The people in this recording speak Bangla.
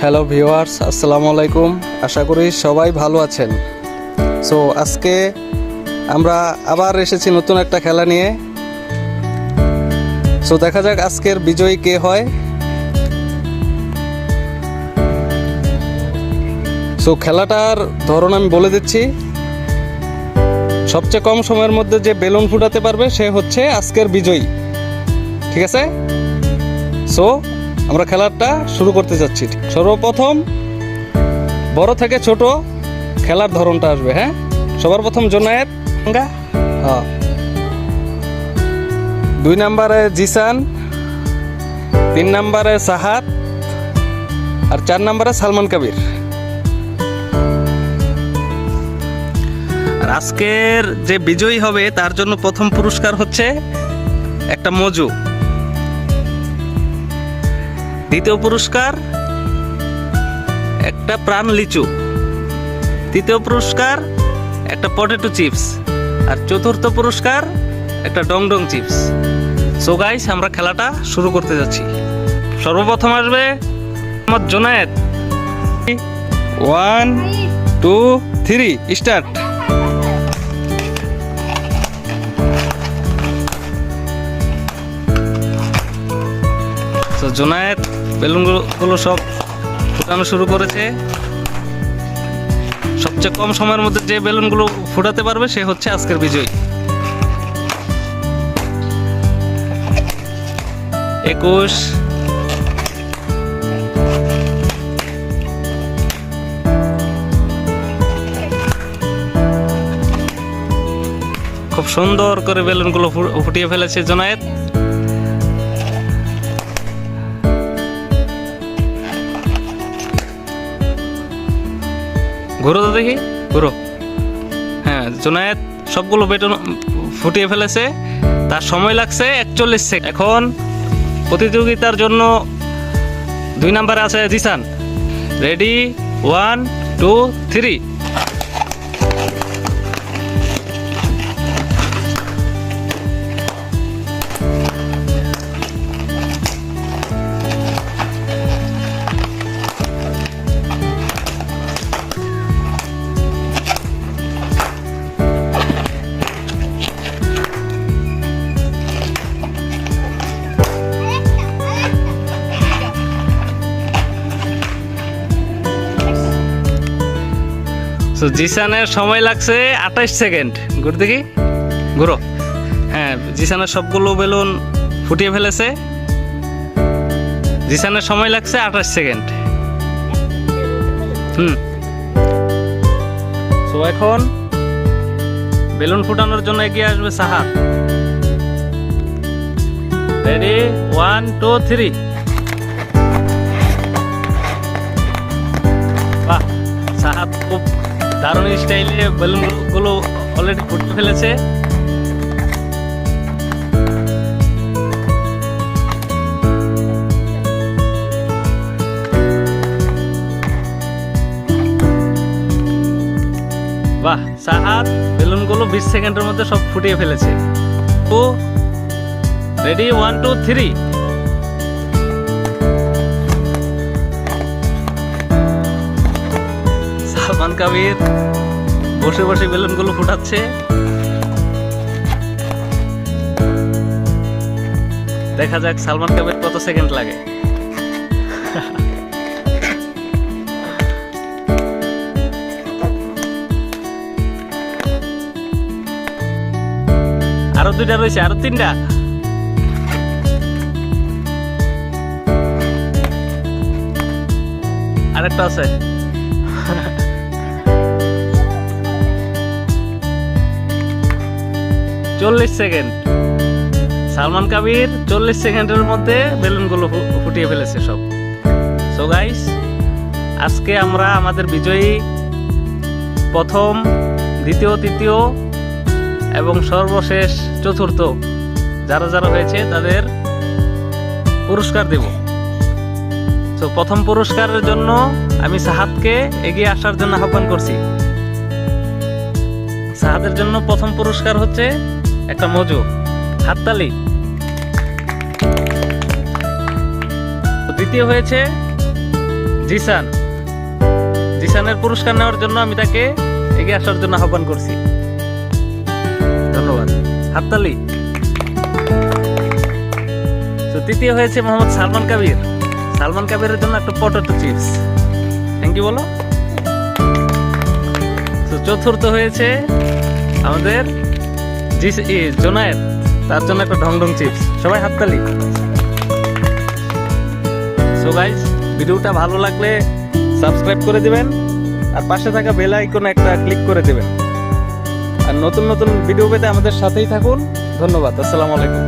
হ্যালো ভিউয়ার্স আসসালামু আলাইকুম আশা করি সবাই ভালো আছেন। সো আজকে আমরা আবার এসেছি নতুন একটা খেলা নিয়ে। সো দেখা যাক আজকের বিজয়ী কে হয়। সো খেলাটার ধরন আমি বলে দিচ্ছি। সবচেয়ে কম সময়ের মধ্যে যে বেলুন ফুটাতে পারবে সে হচ্ছে আজকের বিজয়ী। ঠিক আছে? সো আমরা খেলাটা শুরু করতে যাচ্ছি। সর্বপ্রথম বড় থেকে ছোট খেলার ধরনটা আসবে হ্যাঁ? সবার প্রথম জোনায়েত হ্যাঁ। দুই নম্বরে জিসান, তিন নম্বরে সাহাত আর চার নম্বরে সালমান কবির। আর আজকের যে বিজয়ী হবে, তার জন্য প্রথম পুরস্কার হচ্ছে একটা মজু। দ্বিতীয় পুরস্কার, একটা প্রাণ লিচু। তৃতীয় পুরস্কার, একটা পটেটো চিপস আর চতুর্থ পুরস্কার, একটা ডং ডং চিপস সো গাইস আমরা খেলাটা শুরু করতে যাচ্ছি। সর্বপ্রথম আসবে আমার Junayed one two three start তো জোনায়েত বেলুনগুলো সব ফুটানো শুরু করেছে। সবচেয়ে কম সময়ের মধ্যে যে বেলুনগুলো ফুটাতে পারবে সে হচ্ছে আজকের বিজয়ী। একুশ। খুব সুন্দর করে বেলুনগুলো ফুটিয়ে ফেলেছে জোনায়েত ঘুরো তো দেখি, ঘুরো। হ্যাঁ জোনায়েত সবগুলো বেটন ফুটিয়ে ফেলেছে। তার সময় লাগছে একচল্লিশ সেকেন্ড এখন প্রতিযোগিতার জন্য দুই নাম্বারে আছে Jisan. Ready one two three so জিসানের সময় লাগছে আঠাশ সেকেন্ড। ঘুরে দেখি। ঘুরো। হ্যাঁ জিসানের সবগুলো বেলুন ফুটিয়ে ফেলেছে। জিসানের সময় লাগছে আঠাশ সেকেন্ড। হুম। সো এখন বেলুন ফুটানোর জন্য এগিয়ে আসবে Sahab. Ready one two three বাহ, সাহাব খুব দারুণ স্টাইলে বেলুনগুলো অলরেডি ফুটে ফেলেছে। বাহ, সাহাদ, বেলুনগুলো বিশ সেকেন্ডের মধ্যে সব ফুটিয়ে ফেলেছে। ও ready one two three Salman Kabir বসে বসে বেলুনগুলো ফুটাচ্ছে। দেখা যাক সালমান কাবির কত সেকেন্ড লাগে। আরও দুইটা রয়েছে, আরও তিনটা। আরেকটা আছে। চল্লিশ সেকেন্ড। সালমান কাবির চল্লিশ সেকেন্ডের মধ্যে বেলুনগুলো ফুটিয়ে ফেলেছে সব। সো গাইস আজকে আমরা আমাদের বিজয়ী প্রথম, দ্বিতীয়, তৃতীয় এবং সর্বশেষ, চতুর্থ যারা যারা হয়েছে তাদের পুরস্কার দেব। তো প্রথম পুরস্কারের জন্য আমি সাহাদকে এগিয়ে আসার জন্য আহ্বান করছি। সাহাদের জন্য প্রথম পুরস্কার হচ্ছে একটা মজু হাততালি দ্বিতীয় হয়েছে জিসান। জিসানের পুরস্কার নেওয়ার জন্য আমি তাকে এগিয়ে আসার জন্য আহ্বান করছি। ধন্যবাদ। হাততালি তো তৃতীয় হয়েছে মোহাম্মদ সালমান কাবির। সালমান কাবিরের জন্য একটা পটেটো চিপস। থ্যাংক ইউ বলো। তো চতুর্থ হয়েছে আমাদের জি ই, জোনায়েত তার জন্য একটা ঢং ঢং চিপস। সবাই হাততালি। সো গাইজ ভিডিওটা ভালো লাগলে সাবস্ক্রাইব করে দিবেন আর পাশে থাকা বেল আইকনে একটা ক্লিক করে দিবেন। আর নতুন নতুন ভিডিও পেতে আমাদের সাথেই থাকুন। ধন্যবাদ আসসালামু আলাইকুম।